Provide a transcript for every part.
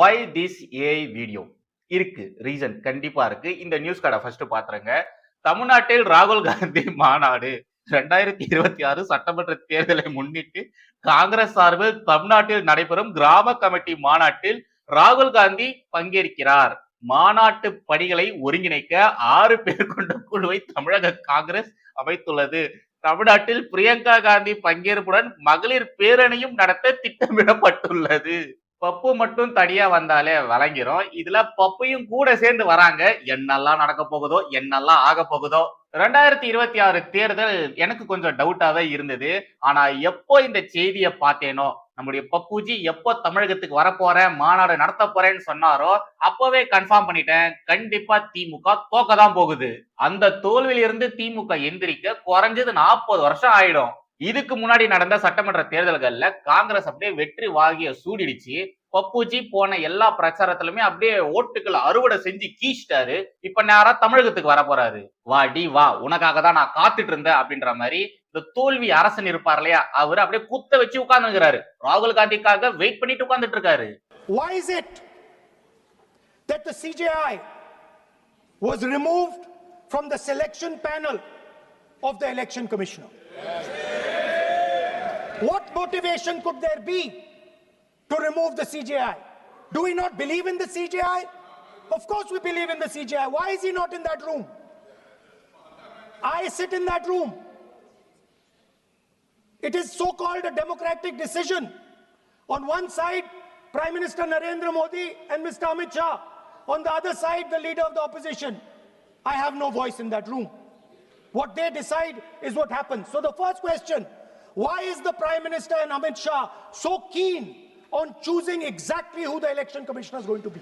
Y this AI video இருக்கு reason கண்டிப்பா இருக்கு. இந்த நியூஸ் கார்டை ஃபர்ஸ்ட் பாத்துருங்க தமிழ்நாட்டில் ராகுல் காந்தி மாநாடு ரெண்டாயிரத்தி இருபத்தி ஆறு சட்டமன்ற தேர்தலை முன்னிட்டு காங்கிரஸ் சார்பில் தமிழ்நாட்டில் நடைபெறும் கிராம கமிட்டி மாநாட்டில் ராகுல் காந்தி பங்கேற்கிறார். மாநாட்டு பணிகளை ஒருங்கிணைக்க ஆறு பேர் கொண்ட குழுவை தமிழக காங்கிரஸ் அமைத்துள்ளது. தமிழ்நாட்டில் பிரியங்கா காந்தி பங்கேற்புடன் மகளிர் பேரணியும் நடத்த திட்டமிடப்பட்டுள்ளது. பப்பு மட்டும் தனியா வந்தாலே வழங்கிரும். இதுல பப்பையும் கூட சேர்ந்து வராங்க. என்னெல்லாம் நடக்க போகுதோ என்னெல்லாம் ஆக போகுதோ. ரெண்டாயிரத்தி இருபத்தி ஆறு தேர்தல் எனக்கு கொஞ்சம் டவுட்டாவே இருந்தது. ஆனா எப்போ இந்த செய்தியை பார்த்தேனோ நம்முடைய பப்புஜி எப்போ தமிழகத்துக்கு வரப்போறேன் மாநாடு நடத்த போறேன்னு சொன்னாரோ அப்பவே கன்ஃபார்ம் பண்ணிட்டேன். கண்டிப்பா திமுக தோக்க தான் போகுது. அந்த தோல்வியிலிருந்து திமுக எந்திரிக்க குறைஞ்சது நாற்பது வருஷம் ஆயிடும். இதுக்கு முன்னாடி நடந்த சட்டமன்ற தேர்தல்கள்ல காங்கிரஸ் அப்படியே வெற்றி வாகிய சூடிடுச்சு. பப்புஜி போன எல்லா பிரச்சாரத்திலுமே அப்படியே ஓட்டுகள் அறுவடை செஞ்சு கீச்சிட்டாரு. இப்ப நேரா தமிழகத்துக்கு வர போறாரு. வா டி வா உனக்காக தான் நான் காத்துட்டு இருந்தேன் அப்படின்ற மாதிரி இந்த தோல்வி அரசன் இருப்பார் இல்லையா? அவர் அப்படியே குத்த வச்சு உட்கார்ந்துருக்காரு ராகுல் காந்திக்காக வெயிட் பண்ணிட்டு உட்கார்ந்துட்டு இருக்காரு Why is it that the CJI was removed from the selection panel of the election commissioner? What motivation could there be to remove the CJI? Do we not believe in the CJI? Of course we believe in the CJI. Why is he not in that room? I sit in that room. It is so called a democratic decision. On one side, Prime Minister Narendra Modi and Mr. Amit Shah. On the other side, the leader of the opposition. I have no voice in that room. What they decide is what happens. So, the first question why is the Prime Minister and Amit Shah so keen on choosing exactly who the election commissioner is going to be?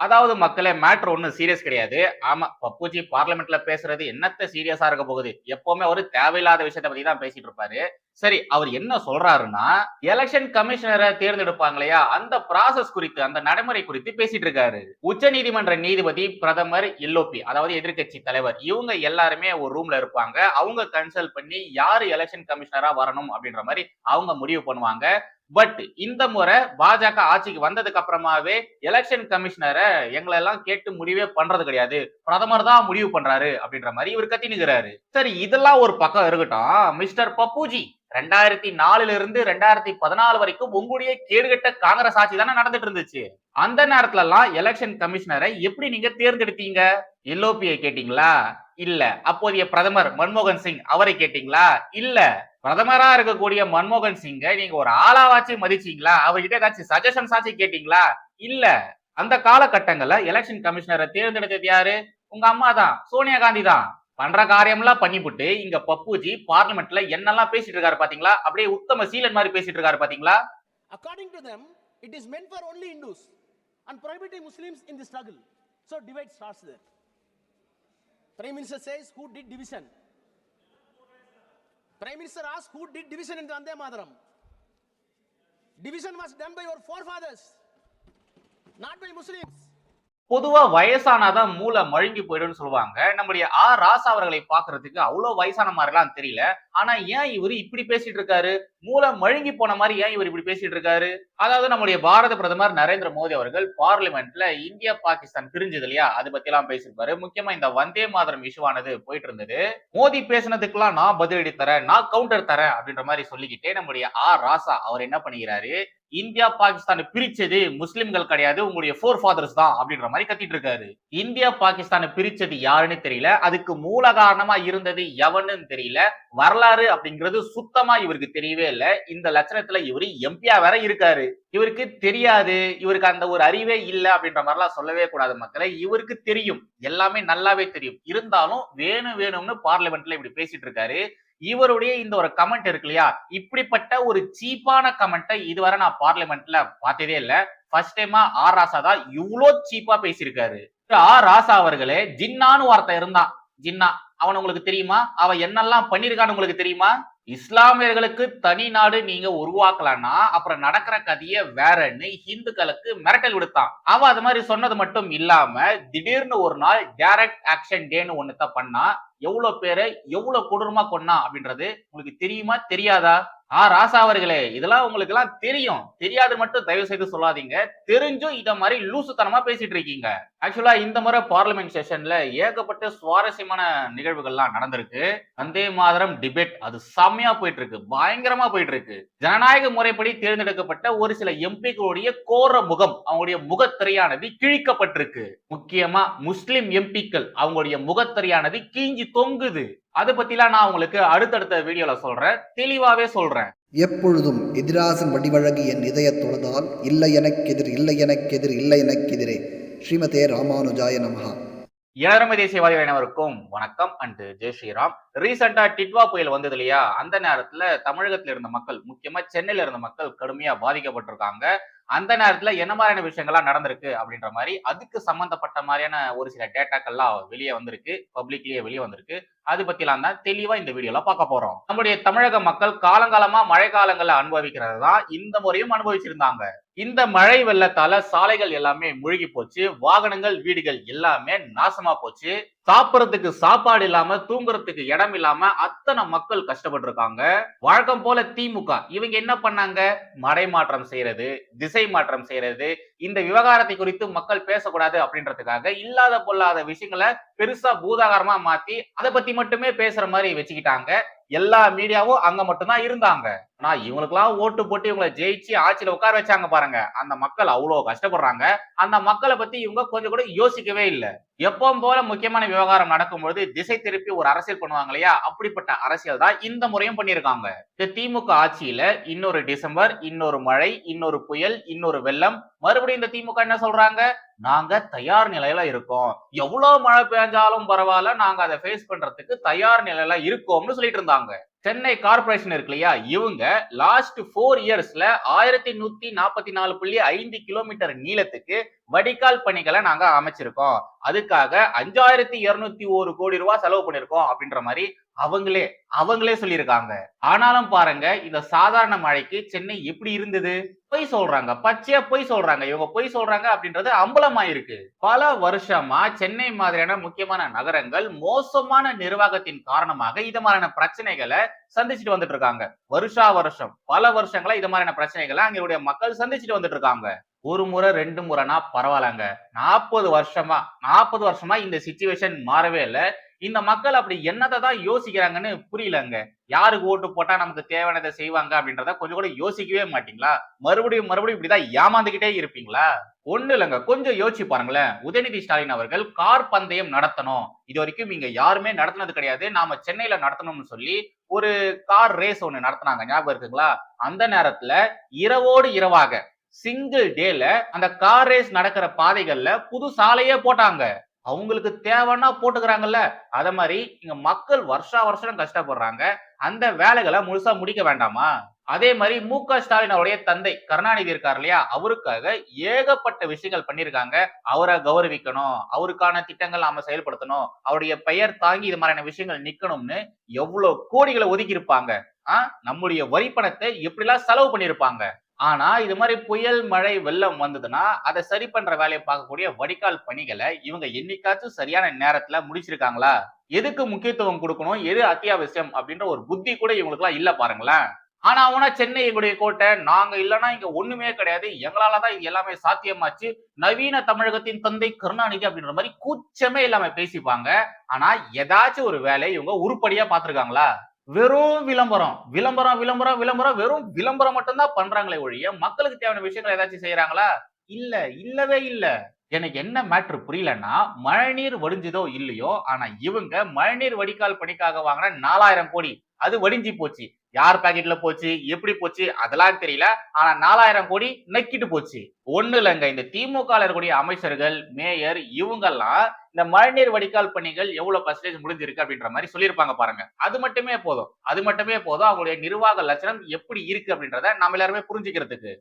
அதாவது மக்களே matter ஒன்றும் serious கிடையாது. ஆமா பப்புஜி பார்லிமெண்ட்ல பேசுறது என்னத்த சீரியஸா இருக்க போகுது? எப்பவுமே அவர் தேவையில்லாத விஷயத்த பத்தி தான் பேசிட்டு இருப்பாரு. சரி அவர் என்ன சொல்றாருன்னா எலெக்ஷன் கமிஷனரை தேர்ந்தெடுப்பாங்க இல்லையா அந்த ப்ராசஸ் குறித்து அந்த நடைமுறை குறித்து பேசிட்டு இருக்காரு. உச்ச நீதிமன்ற நீதிபதி பிரதமர் எல்ஓபி அதாவது எதிர்க்கட்சி தலைவர் இவங்க எல்லாருமே ஒரு ரூம்ல இருப்பாங்க. அவங்க கன்சல்ட் பண்ணி யாரு எலெக்ஷன் கமிஷனரா வரணும் அப்படின்ற மாதிரி அவங்க முடிவு பண்ணுவாங்க. பட் இந்த முறை பாஜக ஆட்சிக்கு வந்ததுக்கு அப்புறமாவே எலெக்ஷன் கமிஷனரை எங்களை எல்லாம் கேட்டு முடிவே பண்றது கிடையாது. பிரதமர் தான் முடிவு பண்றாரு அப்படின்ற மாதிரி இவர் கத்தினுக்கிறாரு சரி இதெல்லாம் ஒரு பக்கம் இருக்கட்டும். மிஸ்டர் பப்புஜி ரெண்டாயிரத்தி நாலுல இருந்து ரெண்டாயிரத்தி பதினாலு வரைக்கும் உங்களுடைய கேடுகட்ட காங்கிரஸ் ஆட்சி தானே நடந்துட்டு இருந்துச்சு அந்த நேரத்துல எல்லாம் எலெக்ஷன் கமிஷனரை எப்படி நீங்க தேர்ந்தெடுத்தீங்க? எல்ஓபியை கேட்டீங்களா? இல்ல. அப்போதைய பிரதமர் மன்மோகன் சிங் அவரை கேட்டீங்களா? இல்ல. பிரதமரா இருக்கக்கூடிய மன்மோகன் சிங்கை நீங்க ஒரு ஆளாவாச்சு மதிச்சீங்களா? அவர்கிட்ட ஏதாச்சும் சஜஷன்ஸ் ஆச்சு கேட்டீங்களா? இல்ல. அந்த காலகட்டங்கள்ல எலெக்ஷன் கமிஷனரை தேர்ந்தெடுத்தது யாரு? உங்க அம்மா தான். சோனியா காந்தி தான். பண்ற காரியம்லாம் பண்ணிவிட்டு இங்க பப்புஜி பார்லிமெண்ட்ல என்னெல்லாம் பேசிட்டு இருக்காரு பாத்தீங்களா? அப்படியே உத்தம சீலன் மாதிரி பேசிட்டு இருக்காரு பாத்தீங்களா? According to them it is meant for only Hindus and prohibiting Muslims in the struggle so divide starts there Prime Minister says, who did division? Prime Minister asks, who did division in Vande Mataram? Division was done by your forefathers, not by Muslims. பொதுவா வயசானாதான் மூளை மழுங்கி போயிடும்னு சொல்லுவாங்க. நம்முடைய R ராசா அவர்களை பாக்குறதுக்கு அவ்வளவு வயசான மாதிரிலாம் தெரியல. ஆனா ஏன் இவரு இப்படி பேசிட்டு இருக்காரு? மூளை மழுங்கி போன மாதிரி ஏன் இவர் இப்படி பேசிட்டு இருக்காரு? அதாவது நம்முடைய பாரத பிரதமர் நரேந்திர மோடி அவர்கள் பார்லிமெண்ட்ல இந்தியா பாகிஸ்தான் பிரிஞ்சது இல்லையா? அதை பத்தி எல்லாம் பேசியிருப்பாரு. முக்கியமா இந்த வந்தே மாதரம் இஷ்யூவானது போயிட்டு இருந்தது. மோடி பேசினதுக்கெல்லாம் நான் பதிலடி தரேன் நான் கவுண்டர் தரேன் அப்படின்ற மாதிரி சொல்லிக்கிட்டே நம்முடைய ஆர் ராசா அவர் என்ன பண்ணுகிறாரு இந்தியா பாகிஸ்தானை பிரிச்சது முஸ்லிம்கள் கிடையாது உங்களுடைய ஃபோர் ஃபாதர்ஸ் தான் அப்படின்ற மாதிரி கத்திட்டு இருக்காரு. இந்தியா பாகிஸ்தானை பிரிச்சது யாருன்னு தெரியல. அதுக்கு மூல காரணமா இருந்தது எவனுன்னு தெரியல. வரலாறு அப்படிங்கிறது சுத்தமா இவருக்கு தெரியவே இல்லை. இந்த லட்சணத்துல இவரு எம்பியா வேற இருக்காரு. இவருக்கு தெரியாது. இவருக்கு அந்த ஒரு அறிவே இல்லை அப்படின்ற மாதிரிலாம் சொல்லவே கூடாது மக்களை. இவருக்கு தெரியும். எல்லாமே நல்லாவே தெரியும். இருந்தாலும் வேணும் வேணும்னு பார்லிமெண்ட்ல இப்படி பேசிட்டு இருக்காரு. இவருடைய இந்த ஒரு கமெண்ட் இருக்கு இல்லையா? இப்படிப்பட்ட ஒரு சீப்பான கமெண்ட்டை இதுவரை நான் பார்லிமெண்ட்ல பார்த்ததே இல்ல. ஃபர்ஸ்ட் டைமா ஆர் ராசா தான் இவ்வளோ சீப்பா பேசியிருக்காரு. ஆர் ராசா அவர்களே ஜின்னான்னு ஒருத்தன் இருந்தான். ஜின்னா அவன் உங்களுக்கு தெரியுமா? அவன் என்னெல்லாம் பண்ணிருக்கான்னு உங்களுக்கு தெரியுமா? இஸ்லாமியர்களுக்கு தனி நாடு நீங்க உருவாக்கலாம்னா அப்புறம் நடக்கிற கதைய வேறன்னு இந்துக்களுக்கு மிரட்டல் விடுத்தான். அவன் அது மாதிரி சொன்னது மட்டும் இல்லாம திடீர்னு ஒரு நாள் டைரக்ட் ஆக்ஷன் டேன்னு ஒண்ணுத்த பண்ணா எவ்வளவு பேரை எவ்வளவு கொடூரமா கொன்னா அப்படின்றது உங்களுக்கு தெரியுமா? தெரியாதா? ஆ ராசா அவர்களே இதெல்லாம் உங்களுக்கு எல்லாம் தெரியும். தெரியாது மட்டும் தயவு செய்து சொல்லாதீங்க. தெரிஞ்சும் இத மாதிரி லூசுத்தனமா பேசிட்டு இருக்கீங்க. ஆக்சுவலா இந்த முறை பார்லிமெண்ட் செஷன்ல ஏகப்பட்ட சுவாரஸ்யமான நிகழ்வுகள்லாம் நடந்திருக்கு. வந்தே மாதரம் டிபேட் அது செம்மையா போயிட்டு இருக்கு பயங்கரமா போயிட்டு இருக்கு ஜனநாயக முறைப்படி தேர்ந்தெடுக்கப்பட்ட ஒரு சில எம்பிக்களுடைய கோர முகம் அவங்களுடைய முகத்திரையானது கிழிக்கப்பட்டிருக்கு. முக்கியமா முஸ்லிம் எம்பிக்கள் அவங்களுடைய முகத்திரையானது கீஞ்சி தொங்குது. அதை பத்திலாம் நான் உங்களுக்கு அடுத்தடுத்த வீடியோல சொல்றேன். தெளிவாவே சொல்றேன். எப்பொழுதும் எதிராசன் வடிவழகு என் இதயத் தொழுதால் இல்லை எனக்கெதிர் இல்லை எனக்கெதிர் இல்லை எனக்கெதிரே. ஸ்ரீமதே ராமானுஜாய நமஹா. இளரமை தேசியவாதிகள் அனைவருக்கும் வணக்கம். அண்ட் ஜெய் ஸ்ரீராம். ரீசெண்டா டிட்வா புயல் வந்தது இல்லையா? அந்த நேரத்துல தமிழகத்துல இருந்த மக்கள் முக்கியமா சென்னையில இருந்த மக்கள் கடுமையா பாதிக்கப்பட்டிருக்காங்க. அந்த நேரத்துல என்ன மாதிரியான விஷயங்கள்லாம் நடந்திருக்கு அப்படின்ற மாதிரி அதுக்கு சம்பந்தப்பட்ட மாதிரியான ஒரு சில டேட்டாக்கள்லாம் வெளியே வந்திருக்கு பப்ளிக்லயே வெளியே வந்திருக்கு. அது பத்திலாம் தான் தெளிவா இந்த வீடியோல பார்க்க போறோம். நம்முடைய தமிழக மக்கள் காலங்காலமா மழை காலங்களை அனுபவிக்கிறது தான் இந்த முறையும் அனுபவிச்சிருந்தாங்க. இந்த மழை வெள்ளத்தால சாலைகள் எல்லாமே முழுகி போச்சு வாகனங்கள் வீடுகள் எல்லாமே நாசமா போச்சு. சாப்பிட்றதுக்கு சாப்பாடு இல்லாம தூங்குறதுக்கு இடம் இல்லாம அத்தனை மக்கள் கஷ்டப்பட்டு இருக்காங்க வழக்கம் போல திமுக இவங்க என்ன பண்ணாங்க? மடை மாற்றம் செய்யறது திசை மாற்றம் செய்யறது இந்த விவகாரத்தை குறித்து மக்கள் பேசக்கூடாது அப்படின்றதுக்காக இல்லாத பொல்லாத விஷயங்களை பெருசா பூதாகாரமா மாத்தி அதை பத்தி மட்டுமே பேசுற மாதிரி வச்சுக்கிட்டாங்க. எல்லா மீடியாவும் அங்க மட்டும்தான் இருந்தாங்க. ஆனா இவங்களுக்கெல்லாம் ஓட்டு போட்டு இவங்களை ஜெயிச்சு ஆட்சியில உட்கார வச்சாங்க பாருங்க. அந்த மக்கள் அவ்வளவு கஷ்டப்படுறாங்க. அந்த மக்களை பத்தி இவங்க கொஞ்சம் கூட யோசிக்கவே இல்லை. எப்பவும் போல முக்கியமான விவகாரம் நடக்கும்பொழுது திசை திருப்பி ஒரு அரசியல் பண்ணுவாங்க இல்லையா? அப்படிப்பட்ட அரசியல் தான் இந்த முறையும் பண்ணியிருக்காங்க. இந்த திமுக ஆட்சியில இன்னொரு டிசம்பர் இன்னொரு மழை இன்னொரு புயல் இன்னொரு வெள்ளம் மறுபடியும் இந்த திமுக என்ன சொல்றாங்க? நாங்க தயார் நிலையில இருக்கோம். எவ்வளவு மழை பெஞ்சாலும் பரவாயில்ல நாங்க அதை ஃபேஸ் பண்றதுக்கு தயார் நிலையில இருக்கோம்னு சொல்லிட்டு இருந்தாங்க. சென்னை கார்பரேஷன் இருக்கு இல்லையா? இவங்க லாஸ்ட் ஃபோர் இயர்ஸ்ல ஆயிரத்தி நூத்தி நாற்பத்தி நாலு புள்ளி ஐந்து கிலோமீட்டர் நீளத்துக்கு வடிகால் பணிகளை நாங்க அமைச்சிருக்கோம். அதுக்காக அஞ்சாயிரத்தி இருநூத்தி ஒரு கோடி ரூபாய் செலவு பண்ணிருக்கோம் அப்படின்ற மாதிரி அவங்களே அவங்களே சொல்லியிருக்காங்க. ஆனாலும் பாருங்க இந்த சாதாரண மழைக்கு சென்னை எப்படி இருந்தது? பொய் சொல்றாங்க பச்சையா பொய் சொல்றாங்க. இவங்க பொய் சொல்றாங்க அப்படின்றது அம்பலமாயிருக்கு. பல வருஷமா சென்னை மாதிரியான முக்கியமான நகரங்கள் மோசமான நிர்வாகத்தின் காரணமாக இது மாதிரியான பிரச்சனைகளை சந்திச்சுட்டு வந்துட்டு இருக்காங்க வருஷா வருஷம் பல வருஷங்களா இது மாதிரியான பிரச்சனைகளை அங்களுடைய மக்கள் சந்திச்சுட்டு வந்துட்டு இருக்காங்க ஒரு முறை ரெண்டு முறைனா பரவாயில்லங்க. நாற்பது வருஷமா நாற்பது வருஷமா இந்த சுச்சுவேஷன் மாறவே இல்லை. இந்த மக்கள் அப்படி என்னத்தை தான் யோசிக்கிறாங்கன்னு புரியலங்க. யாருக்கு ஓட்டு போட்டா நமக்கு தேவையானதை செய்வாங்க அப்படின்றத கொஞ்சம் கூட யோசிக்கவே மாட்டீங்களா? மறுபடியும் மறுபடியும் இப்படிதான் ஏமாந்துகிட்டே இருப்பீங்களா? ஒண்ணு இல்லைங்க. கொஞ்சம் யோசிச்சு பாருங்களேன். உதயநிதி ஸ்டாலின் அவர்கள் கார் பந்தயம் நடத்தணும். இது வரைக்கும் இங்க யாருமே நடத்தினது கிடையாது. நாம சென்னையில நடத்தணும்னு சொல்லி ஒரு கார் ரேஸ் ஒண்ணு நடத்தினாங்க. ஞாபகம் இருக்குங்களா? அந்த நேரத்துல இரவோடு இரவாக சிங்கிள் டேல அந்த கார் ரேஸ் நடக்கிற பாதைகள்ல புது சாலையே போட்டாங்க. அவங்களுக்கு தேவைன்னா போட்டுக்கிறாங்கல்ல. அத மாதிரி இங்க மக்கள் வருஷா வருஷம் கஷ்டப்படுறாங்க. அந்த வேலைகளை முழுசா முடிக்க வேண்டாமா? அதே மாதிரி மு க ஸ்டாலின் அவருடைய தந்தை கருணாநிதி இருக்கார் இல்லையா? அவருக்காக ஏகப்பட்ட விஷயங்கள் பண்ணியிருக்காங்க. அவரை கௌரவிக்கணும் அவருக்கான திட்டங்கள் நாம செயல்படுத்தணும் அவருடைய பெயர் தாங்கி இது மாதிரியான விஷயங்கள் நிக்கணும்னு எவ்வளவு கோடிகளை ஒதுக்கி இருப்பாங்க ஆஹ் நம்முடைய வரி பணத்தை எப்படிலாம் செலவு பண்ணியிருப்பாங்க? ஆனா இது மாதிரி புயல் மழை வெள்ளம் வந்ததுன்னா அதை சரி பண்ற வேலையை பார்க்கக்கூடிய வடிகால் பணிகளை இவங்க என்னைக்காச்சும் சரியான நேரத்துல முடிச்சிருக்காங்களா? எதுக்கு முக்கியத்துவம் கொடுக்கணும்? எது அத்தியாவசியம்? அப்படின்ற ஒரு புத்தி கூட இவங்களுக்குலாம் இல்ல பாருங்களேன். ஆனா அவனா சென்னை எங்களுடைய கோட்டை நாங்க இல்லைன்னா இங்க ஒண்ணுமே கிடையாது. எங்களாலதான் இது எல்லாமே சாத்தியமாச்சு. நவீன தமிழகத்தின் தந்தை கருணாநிதி அப்படின்ற மாதிரி கூச்சமே இல்லாம பேசிப்பாங்க. ஆனா ஏதாச்சும் ஒரு வேலையை இவங்க உருப்படியா பாத்திருக்காங்களா வெறும் விளம்பரம். விளம்பரம் விளம்பரம் விளம்பரம் வெறும் விளம்பரம் மட்டும்தான் பண்றாங்களே ஒழிய மக்களுக்கு தேவையான விஷயங்கள் ஏதாச்சும் செய்யறாங்களா இல்ல இல்லவே இல்லை. எனக்கு என்ன மேட்ரு புரியலன்னா மழைநீர் வடிஞ்சதோ இல்லையோ ஆனா இவங்க மழைநீர் வடிகால் பணிக்காக வாங்கின நாலாயிரம் கோடி. அது வடிஞ்சு போச்சு. யார் பாக்கெட்ல போச்சு? எப்படி போச்சு? அதெல்லாம் தெரியல. ஆனா நாலாயிரம் கோடி நக்கிட்டு போச்சு. ஒண்ணு இல்லைங்க. இந்த திமுக இருக்கக்கூடிய அமைச்சர்கள் மேயர் இவங்கெல்லாம் இந்த மழைநீர் வடிகால் பணிகள் எவ்வளவு பர்சன்டேஜ் முடிஞ்சிருக்கு அப்படின்ற மாதிரி சொல்லியிருப்பாங்க பாருங்க. அது மட்டுமே போதும். அது மட்டுமே போதும். அவங்களுடைய நிர்வாக லட்சணம் எப்படி இருக்கு அப்படின்றத நம்ம எல்லாருமே புரிஞ்சுக்கிறதுக்கு.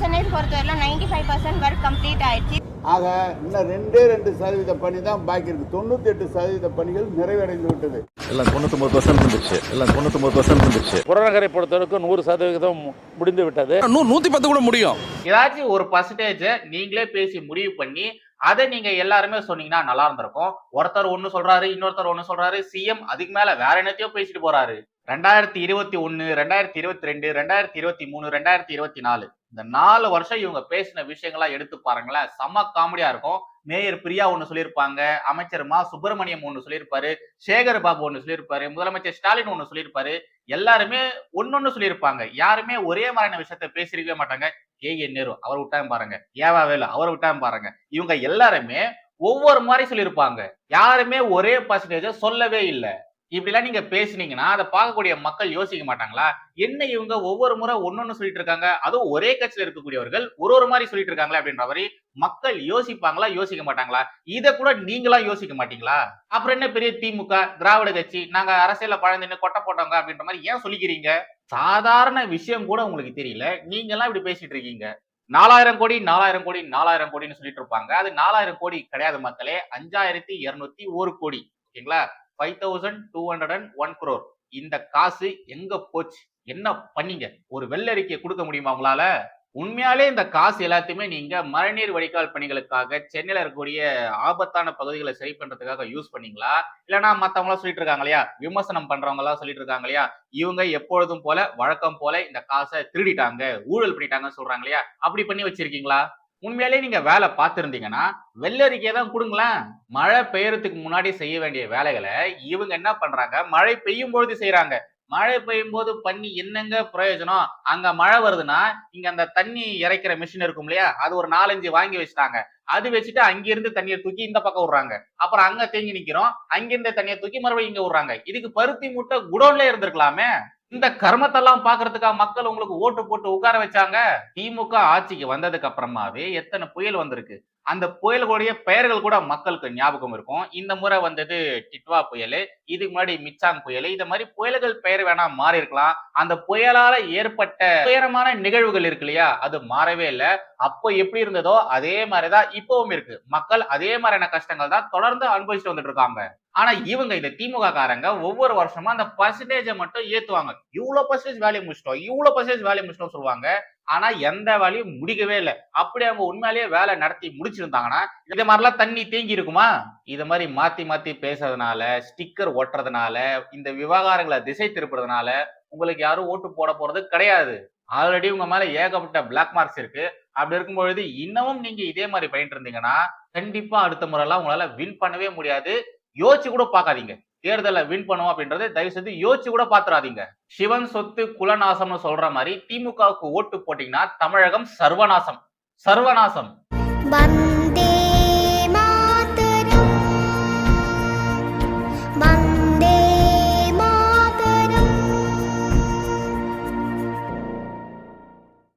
சென்னை பொறுத்தவரையிலும் ninety five percent work complete ஆயிடுச்சு. ஆக இன்னும் ரெண்டே ரெண்டு சதவீத பணி தான் பாக்கி இருக்கு. தொண்ணூத்தி எட்டு சதவீத பணிகள் நிறைவடைந்து விட்டது. எல்லாம் தொண்ணூத்தொம்பது பர்சன்ட் வந்துருச்சு. எல்லாம் தொண்ணூத்தொம்பது பர்சன்ட் வந்துருச்சு. புறநகரை பொறுத்தவரைக்கும் நூறு சதவிகிதம் முடிந்து விட்டது. நூ நூத்தி பத்து கூட முடியும். ஏதாச்சும் ஒரு பர்சன்டேஜ் நீங்களே பேசி முடிவு பண்ணி அதை நீங்க எல்லாருமே சொன்னீங்கன்னா நல்லா இருந்திருக்கும். ஒருத்தர் ஒண்ணு சொல்றாரு இன்னொருத்தர் ஒண்ணு சொல்றாரு சிஎம் அதுக்கு மேல வேற என்னத்தையோ பேசிட்டு போறாரு. ரெண்டாயிரத்தி இருபத்தி ஒன்று ரெண்டாயிரத்தி இருபத்தி ரெண்டு ரெண்டாயிரத்தி இருபத்தி மூணு ரெண்டாயிரத்தி இருபத்தி நாலு. இந்த நாலு வருஷம் இவங்க பேசின விஷயங்களா எடுத்து பாருங்களேன். செம்ம காமெடியா இருக்கும். மேயர் பிரியா ஒன்று சொல்லியிருப்பாங்க. அமைச்சர் மா சுப்பிரமணியம் ஒன்று சொல்லியிருப்பாரு. சேகர் பாபு ஒன்று சொல்லியிருப்பாரு. முதலமைச்சர் ஸ்டாலின் ஒன்று சொல்லியிருப்பாரு. எல்லாருமே ஒன்னொன்னு சொல்லியிருப்பாங்க. யாருமே ஒரே மாதிரியான விஷயத்த பேசியிருக்கவே மாட்டாங்க. கே. என் நேரு அவர் விட்டாங்க பாருங்க. ஏவா வேலு அவர் விட்டாங்க பாருங்க. இவங்க எல்லாருமே ஒவ்வொரு மாதிரி சொல்லியிருப்பாங்க. யாருமே ஒரே பர்சன்டேஜ சொல்லவே இல்லை. இப்படிலாம் நீங்க பேசுனீங்கன்னா அதை பார்க்கக்கூடிய மக்கள் யோசிக்க மாட்டாங்களா? என்ன இவங்க ஒவ்வொரு முறை ஒன்னொன்னு சொல்லிட்டு இருக்காங்க? அதுவும் ஒரே கட்சியில இருக்கக்கூடியவர்கள் ஒரு ஒரு மாதிரி சொல்லிட்டு இருக்காங்களா அப்படின்ற மாதிரி மக்கள் யோசிப்பாங்களா யோசிக்க மாட்டாங்களா? இதை கூட நீங்களா யோசிக்க மாட்டீங்களா? அப்புறம் என்ன பெரிய திமுக திராவிட கட்சி நாங்க அரசியல பழந்தின்னு கொட்டை போட்டவங்க அப்படின்ற மாதிரி ஏன் சொல்லிக்கிறீங்க? சாதாரண விஷயம் கூட உங்களுக்கு தெரியல. நீங்க எல்லாம் இப்படி பேசிட்டு இருக்கீங்க. நாலாயிரம் கோடி நாலாயிரம் கோடி நாலாயிரம் கோடின்னு சொல்லிட்டு இருப்பாங்க. அது நாலாயிரம் கோடி கிடையாது மக்களே. அஞ்சாயிரத்தி இருநூத்தி ஒரு கோடி. ஓகேங்களா? Five thousand two hundred and one crore இந்த காசு எங்க போச்சு? என்ன பண்ணீங்க? ஒரு வெள்ளறிக்கை கொடுக்க முடியுமா உங்களால? உண்மையாலே இந்த காசு எல்லாத்தையுமே நீங்க மழைநீர் வடிகால் பணிகளுக்காக சென்னையில இருக்கக்கூடிய ஆபத்தான பகுதிகளை சரி பண்றதுக்காக யூஸ் பண்ணீங்களா? இல்லைன்னா மற்றவங்களாம் சொல்லிட்டு இருக்காங்க இல்லையா? விமர்சனம் பண்றவங்க எல்லாம் சொல்லிட்டு இருக்காங்க இல்லையா? இவங்க எப்பொழுதும் போல வழக்கம் போல இந்த காசை திருடிட்டாங்க ஊழல் பண்ணிட்டாங்கன்னு சொல்றாங்க இல்லையா? அப்படி பண்ணி வச்சிருக்கீங்களா? உண்மையிலே நீங்க வேலை பார்த்துருந்தீங்கன்னா வெள்ளரிக்கையை தான் கொடுங்களேன். மழை பெய்யறதுக்கு முன்னாடி செய்ய வேண்டிய வேலைகளை இவங்க என்ன பண்றாங்க? மழை பெய்யும் பொழுது செய்யறாங்க மழை பெய்யும் போது பண்ணி என்னங்க பிரயோஜனம்? அங்க மழை வருதுன்னா இங்க அந்த தண்ணி இறைக்கிற மிஷின் இருக்கும் இல்லையா? அது ஒரு நாலஞ்சு வாங்கி வச்சுட்டாங்க. அது வச்சுட்டு அங்கிருந்து தண்ணியை தூக்கி இந்த பக்கம் விடுறாங்க. அப்புறம் அங்க தேங்கி நிக்கிறோம். அங்கிருந்து தண்ணியை தூக்கி மறுபடியும் இங்க விடுறாங்க. இதுக்கு பருத்தி மூட்டை குடோன்ல இருந்திருக்கலாமே. இந்த கர்மத்தெல்லாம் பாக்குறதுக்காக மக்கள் உங்களுக்கு ஓட்டு போட்டு உட்கார வச்சாங்க? திமுக ஆட்சிக்கு வந்ததுக்கு அப்புறமாவே எத்தனை புயல் வந்திருக்கு? அந்த புயல்களுடைய பெயர்கள் கூட மக்களுக்கு ஞாபகம் இருக்கும். இந்த முறை வந்தது டிட்வா புயல் இதுக்கு முன்னாடி மிச்சாங் புயல் இந்த மாதிரி புயல்கள் பெயர் வேணா மாறி இருக்கலாம் அந்த புயலால ஏற்பட்ட துயரமான நிகழ்வுகள் இருக்கு இல்லையா? அது மாறவே இல்லை. அப்போ எப்படி இருந்ததோ அதே மாதிரிதான் இப்பவும் இருக்கு. மக்கள் அதே மாதிரியான கஷ்டங்கள் தான் தொடர்ந்து அனுபவிச்சுட்டு வந்துட்டு இருக்காங்க. ஆனா இவங்க இந்த திமுக காரங்க ஒவ்வொரு வருஷமா அந்த பர்சன்டேஜை மட்டும் ஏத்துவாங்க. இவ்வளவு பர்சன்டேஜ் வேலையை முடிச்சிட்டோம் இவ்வளவு பர்சன்டேஜ் வேலையை முடிச்சிட்டோம் சொல்லுவாங்க. ஆனா எந்த வேலையும் முடிக்கவே இல்லை. அப்படி அவங்க உண்மையிலேயே வேலை நடத்தி முடிச்சிருந்தாங்கன்னா இதே மாதிரிலாம் தண்ணி தேங்கி இருக்குமா? இது மாதிரி மாத்தி மாத்தி பேசுறதுனால ஸ்டிக்கர் ஒட்டுறதுனால இந்த விவகாரங்களை திசை திருப்புறதுனால உங்களுக்கு யாரும் ஓட்டு போட போறது கிடையாது. ஆல்ரெடி உங்க மேல ஏகப்பட்ட பிளாக் மார்க்ஸ் இருக்கு. அப்படி இருக்கும் பொழுது இன்னமும் நீங்க இதே மாதிரி பயின்று இருந்தீங்கன்னா கண்டிப்பா அடுத்த முறைலாம் உங்களால வின் பண்ணவே முடியாது. யோசிச்சு கூட பார்க்காதீங்க. தேர்தலை வின் பண்ணுவோம் அப்படின்றத தயவு செய்து யோசிச்சு கூட பாத்துறாதீங்க. சிவன் சொத்து குலநாசம்னு சொல்ற மாதிரி திமுகவுக்கு ஓட்டு போட்டீங்கன்னா தமிழகம் சர்வநாசம். சர்வநாசம். வந்த